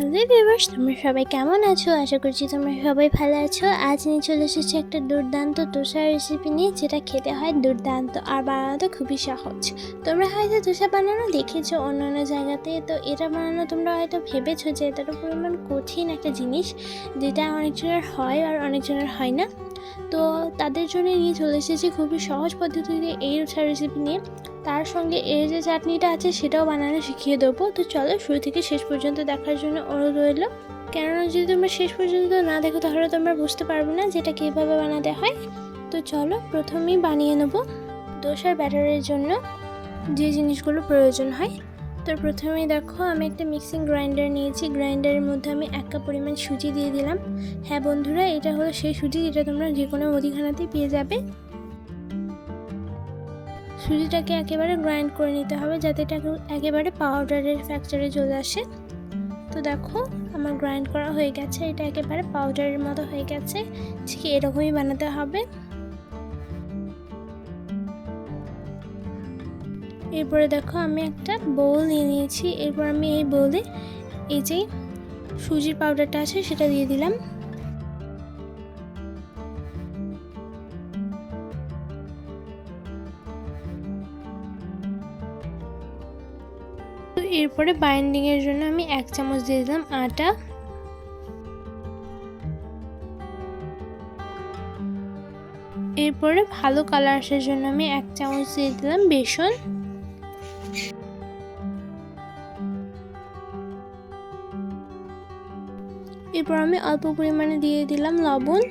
Hello viewers, তোমরা সবাই কেমন আছো? আশা করছি তোমরা সবাই ভালো আছো। আজ নিয়ে চলে এসেছি একটা দুর্দান্ত দোসা রেসিপি নিয়ে, যেটা খেতে হয় দুর্দান্ত আর বানানো খুবই সহজ। তোমরা হয়তো দোসা বানানো দেখেছ অন্য অন্য জায়গাতে, তো এটা বানানো তোমরা হয়তো ভেবেছো যে এতটা পরিমাণ কঠিন একটা জিনিস, যেটা অনেকজনের হয় আর অনেকজনের হয় না। তো তাদের জন্য নিয়ে চলে এসেছি খুবই সহজ পদ্ধতিতে এই দোসা রেসিপি নিয়ে। তার সঙ্গে এর যে চাটনিটা আছে সেটাও বানানো শিখিয়ে দেবো। তো চলো শুরু থেকে শেষ পর্যন্ত দেখার জন্য অনুরোধ রইল। কেননা যদি তোমরা শেষ পর্যন্ত না দেখো, তাহলে তোমরা বুঝতে পারবে না যেটা কীভাবে বানাতে হয়। তো চলো প্রথমেই বানিয়ে নেব দোসার ব্যাটারের জন্য যে জিনিসগুলো প্রয়োজন হয়। তো প্রথমেই দেখো, আমি একটা মিক্সিং গ্রাইন্ডার নিয়েছি। গ্রাইন্ডারের মধ্যে আমি এক কাপ পরিমাণ সুজি দিয়ে দিলাম। হ্যাঁ বন্ধুরা, এটা হলো সেই সুজি যেটা তোমরা যে কোনো মুদিখানাতেই পেয়ে যাবে। সুজিটাকে একেবারে গ্রাইন্ড করে নিতে হবে যাতে এটা একেবারে পাউডারের ফ্যাকচারে চলে আসে। তো দেখো, আমার গ্রাইন্ড করা হয়ে গেছে, এটা একেবারে পাউডারের মতো হয়ে গেছে, ঠিক এরকমই বানাতে হবে। এরপরে দেখো, আমি একটা বোল নিয়ে নিয়েছি, এরপর আমি এই বোলে এই যে সুজির পাউডারটা আছে, সেটা দিয়ে দিলাম। তো এরপরে বাইন্ডিংয়ের জন্য আমি এক চামচ দিয়ে দিলাম আটা। এরপরে ভালো কালার আসার জন্য আমি এক চামচ দিয়ে দিলাম বেসন। এরপর আমি অল্প পরিমাণে দিয়ে দিলাম লবণ।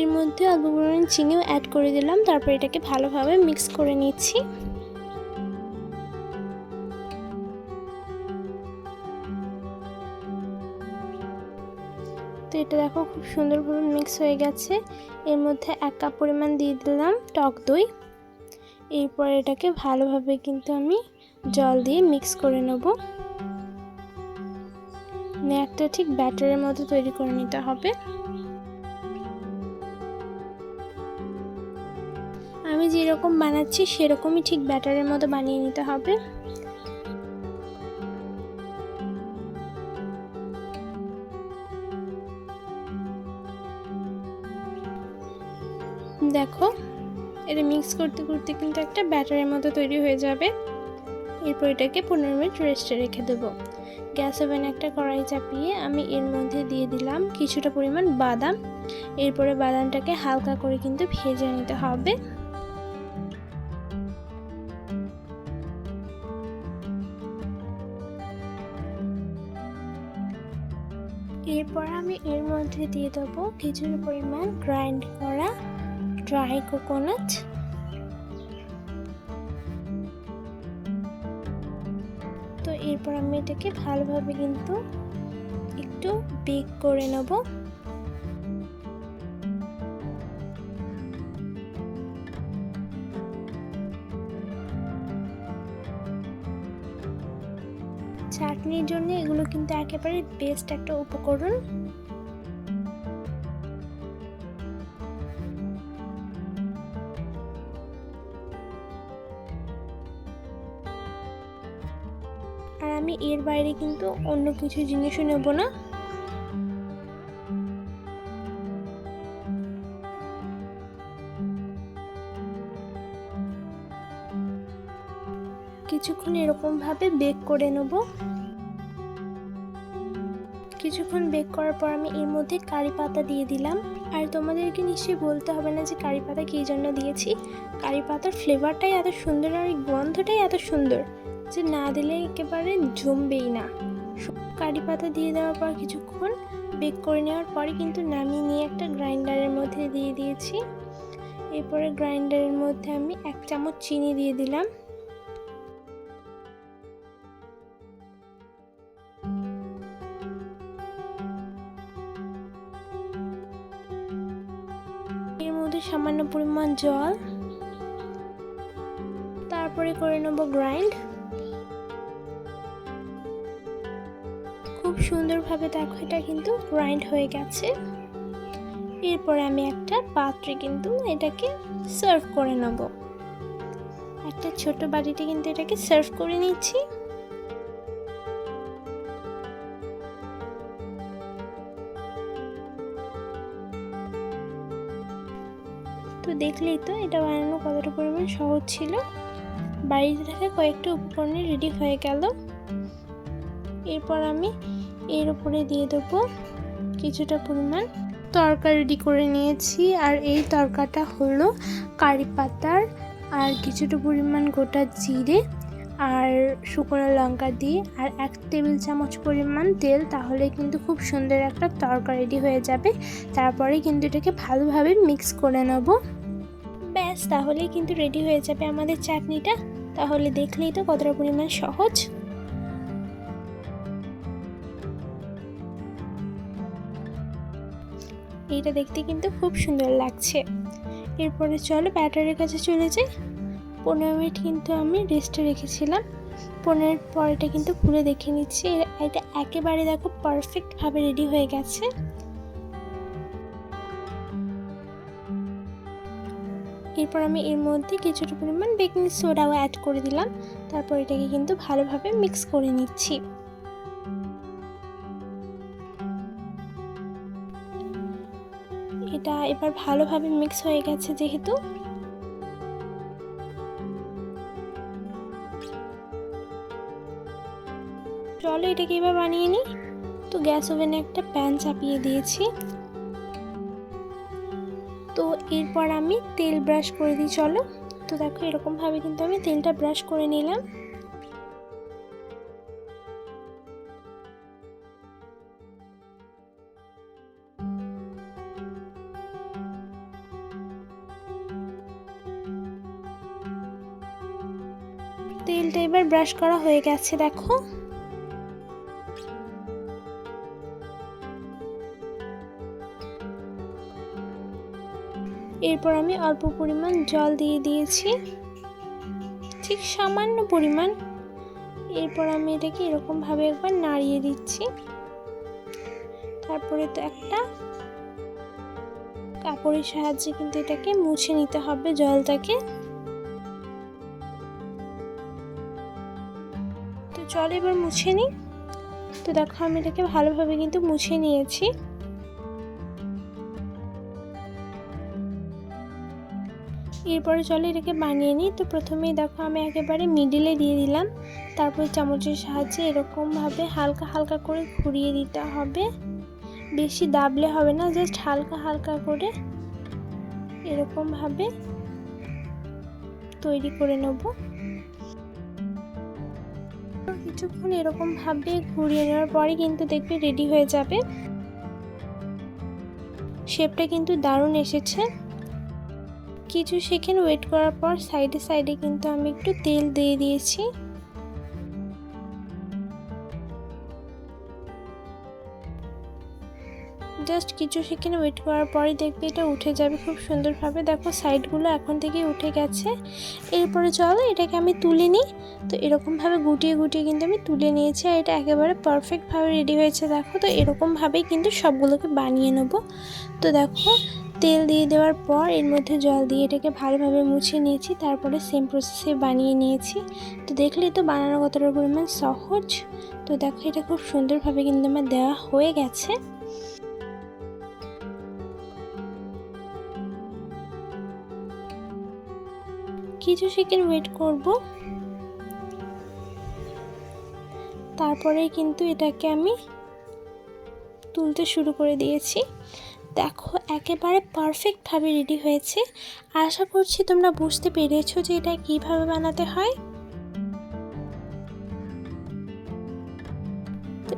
এর মধ্যে অল্প পরিমাণ চিনিও অ্যাড করে দিলাম। তারপর এটাকে ভালোভাবে মিক্স করে নিচ্ছি। তো এটা দেখো খুব সুন্দরভাবে মিক্স হয়ে গেছে। এর মধ্যে এক কাপ পরিমাণ দিয়ে দিলাম টক দই। এরপর এটাকে ভালোভাবে কিন্তু আমি জল দিয়ে মিক্স করে নেব। একটা ঠিক ব্যাটারের মতো তৈরি করে নিতে হবে। আমি যেরকম বানাচ্ছি, সেরকমই ঠিক ব্যাটারের মতো বানিয়ে নিতে হবে। দেখো, এটা মিক্স করতে করতে কিন্তু একটা ব্যাটারের মতো তৈরি হয়ে যাবে। এরপর এটাকে পনেরো মিনিট রেস্টে রেখে দেবো। গ্যাস ওভেন একটা কড়াই চাপিয়ে আমি এর মধ্যে দিয়ে দিলাম কিছুটা পরিমাণ বাদাম। এরপরে বাদামটাকে হালকা করে কিন্তু ভেজে নিতে হবে। মধ্যে দিয়ে দেবো। কিছুটা পরিমাণ গ্রাইন্ড করা ড্রাই কোকোনাট তো এরপর আমি এটাকে ভালোভাবে কিন্তু একটু বেক করে নেব। চাটনির জন্য এগুলো কিন্তু একেবারে বেস্ট একটা উপকরণ। এর বাইরে কিন্তু অন্য কিছু জিনিসও নেব না। কিছুক্ষণ এরকমভাবে বেক করে নেব। কিছুক্ষণ বেক করার পর আমি এর মধ্যে কারি পাতা দিয়ে দিলাম। আর তোমাদেরকে নিশ্চয়ই বলতে হবে না যে কারি পাতা কী জন্য দিয়েছি। কারি পাতার ফ্লেভারটাই এত সুন্দর আর এই গন্ধটাই এত সুন্দর। যে না দিলে একেবারে জমবেই না। কারি পাতা দিয়ে দেওয়ার পর কিছুক্ষণ বেক করে নেওয়ার পরে কিন্তু নামিয়ে নিয়ে একটা গ্রাইন্ডারের মধ্যে দিয়ে দিয়েছি। এরপরে গ্রাইন্ডারের মধ্যে আমি এক চামচ চিনি দিয়ে দিলাম। এর মধ্যে সামান্য পরিমাণ জল। তারপরে করে নেব গ্রাইন্ড। খুব সুন্দরভাবে দেখো, এটা কিন্তু গ্রাইন্ড হয়ে গেছে। এরপরে আমি একটা পাত্রে কিন্তু এটাকে সার্ভ করে নেব। একটা ছোট বাটিতে কিন্তু এটাকে সার্ভ করে নিচ্ছি। তো দেখলেই তো এটা বানানো কতটা পরিমাণ সহজ ছিল। বাড়িতে থাকা কয়েকটা উপকরণে রেডি হয়ে গেল। এরপর আমি এর উপরে দিয়ে দেবো কিছুটা পরিমাণ। তরকা রেডি করে নিয়েছি আর এই তরকাটা হলো কারি পাতার আর কিছুটা পরিমাণ গোটা জিরে আর শুকনো লঙ্কা দিয়ে আর এক টেবিল চামচ পরিমাণ তেল, তাহলে কিন্তু খুব সুন্দর একটা তরকা রেডি হয়ে যাবে। তারপরে কিন্তু এটাকে ভালোভাবে মিক্স করে নেব। ব্যাস, তাহলেই কিন্তু রেডি হয়ে যাবে আমাদের চাটনিটা। তাহলে দেখলেই তো কতটা পরিমাণ সহজ। এইটা দেখতে কিন্তু খুব সুন্দর লাগছে। এরপরে চলো ব্যাটারের কাছে চলে যাই। পনেরো মিনিট কিন্তু আমি রেস্টে রেখেছিলাম। পনেরো মিনিট পরেটা কিন্তু খুলে দেখে নিচ্ছি। এটা একেবারে দেখো পারফেক্টভাবে রেডি হয়ে গেছে। এরপর আমি এর মধ্যে কিছুটা পরিমাণ বেকিং সোডাও অ্যাড করে দিলাম। তারপর এটাকে কিন্তু ভালোভাবে মিক্স করে নিচ্ছি। এবার ভালোভাবে মিক্স হয়ে গেছে যেহেতু। চলো এটাকে এবার বানিয়ে নিই। তো গ্যাস ওভেনে একটা প্যান চাপিয়ে দিয়েছি। তো এরপর আমি তেল ব্রাশ করে দিই, চলো। তো দেখো এরকমভাবে কিন্তু আমি তেলটা ব্রাশ করে নিলাম। তেলটা এবার ব্রাশ করা হয়ে গেছে, দেখো। এরপর আমি অল্প পরিমাণ জল দিয়ে দিয়েছি। ঠিক সামান্য পরিমাণ। এরপর আমি এটাকে এরকমভাবে একবার নাড়িয়ে দিচ্ছি। তারপরে তো একটা কাপড়ের সাহায্যে কিন্তু এটাকে মুছে নিতে হবে জলটাকে। চল এবার মুছে নিই তো দেখো আমি এটাকে ভালোভাবে কিন্তু মুছে নিয়েছি। এরপরে চলে এটাকে বানিয়ে নিই। তো প্রথমেই দেখো আমি একেবারে মিডিলে দিয়ে দিলাম। তারপর চামচের সাহায্যে এরকমভাবে হালকা হালকা করে ঘুরিয়ে দিতে হবে। বেশি দাবলে হবে না জাস্ট হালকা হালকা করে এরকমভাবে তৈরি করে নেব। কিছুক্ষণ এরকম ভাবে ঘুরিয়ে নেওয়ার পরে কিন্তু দেখবে রেডি হয়ে যাবে। শেপটা কিন্তু দারুণ এসেছে। কিছু সেকেন্ড ওয়েট করার পর সাইডে সাইডে কিন্তু আমি একটু তেল দিয়ে দিয়েছি। জাস্ট কিছু সেকেন্ড ওয়েট করার পরে দেখবে এটা উঠে যাবে খুব সুন্দরভাবে। দেখো সাইডগুলো এখন থেকেই উঠে গেছে। এরপরে চলো এটাকে আমি তুলে নিই। তো এরকমভাবে গুটিয়ে গুটিয়ে কিন্তু আমি তুলে নিয়েছি আর এটা একেবারে পারফেক্টভাবে রেডি হয়েছে। দেখো তো এরকমভাবেই কিন্তু সবগুলোকে বানিয়ে নেব। তো দেখো তেল দিয়ে দেওয়ার পর এর মধ্যে জল দিয়ে এটাকে ভালোভাবে মুছে নিয়েছি, তারপরে সেম প্রসেসে বানিয়ে নিয়েছি। তো দেখলে তো বানানো কতটা পরিমাণ সহজ। তো দেখো এটা খুব সুন্দরভাবে কিন্তু আমার দেওয়া হয়ে গেছে। কিছু সেকেন্ড ওয়েট করব। তারপরে কিন্তু এটাকে আমি তুলতে শুরু করে দিয়েছি। দেখো, একেবারে পারফেক্টভাবে রেডি হয়েছে। আশা করছি তোমরা বুঝতে পেরেছ যে এটা কীভাবে বানাতে হয়।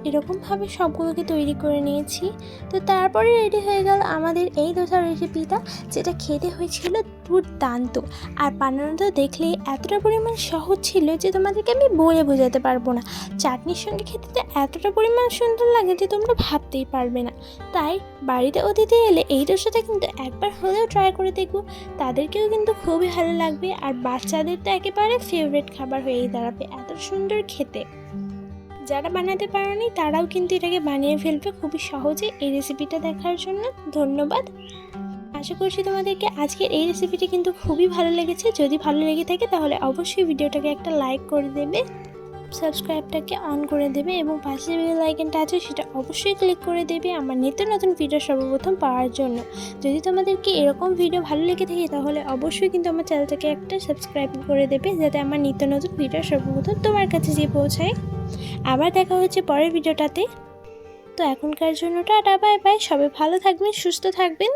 এরকমভাবে সবগুলোকে তৈরি করে নিয়েছি। তো তারপরে রেডি হয়ে গেল আমাদের এই দোসার রেসিপিটা, যেটা খেতে হয়েছিল দুর্দান্ত। আর বানানো তো দেখলে এতটা পরিমাণ সহজ ছিল যে তোমাদেরকে আমি বলে বোঝাতে পারব না। চাটনির সঙ্গে খেতে তো এতটা পরিমাণ সুন্দর লাগে যে তোমরা ভাবতেই পারবে না। তাই বাড়িতে অতিথি এলে এই দোসাটা কিন্তু একবার হলেও ট্রাই করে দেখব। তাদেরকেও কিন্তু খুবই ভালো লাগবে। আর বাচ্চাদের তো একেবারে ফেভারিট খাবার হয়েই দাঁড়াবে এত সুন্দর খেতে। যারা বানাতে পারেনি, তারাও কিন্তু এটাকে বানিয়ে ফেলবে খুবই সহজে এই রেসিপিটা দেখার জন্য। ধন্যবাদ। আশা করছি তোমাদেরকে আজকের এই রেসিপিটি কিন্তু খুবই ভালো লেগেছে। যদি ভালো লেগে থাকে, তাহলে অবশ্যই ভিডিওটাকে একটা লাইক করে দেবে সাবস্ক্রাইবটাকে অন করে দেবে এবং পাশে যে বেল আইকনটা আছে, সেটা অবশ্যই ক্লিক করে দেবে আমার নিত্য নতুন ভিডিও সর্বপ্রথম পাওয়ার জন্য। যদি তোমাদেরকে এরকম ভিডিও ভালো লেগে থাকে, তাহলে অবশ্যই কিন্তু আমার চ্যানেলটাকে একটা সাবস্ক্রাইব করে দেবে, যাতে আমার নিত্য নতুন ভিডিও সর্বপ্রথম তোমার কাছে গিয়ে পৌঁছায়। আবার দেখা হচ্ছে পরের ভিডিওটাতে। তো এখনকার জন্য টাটা, বাই বাই। সবাই ভালো থাকবেন, সুস্থ থাকবেন।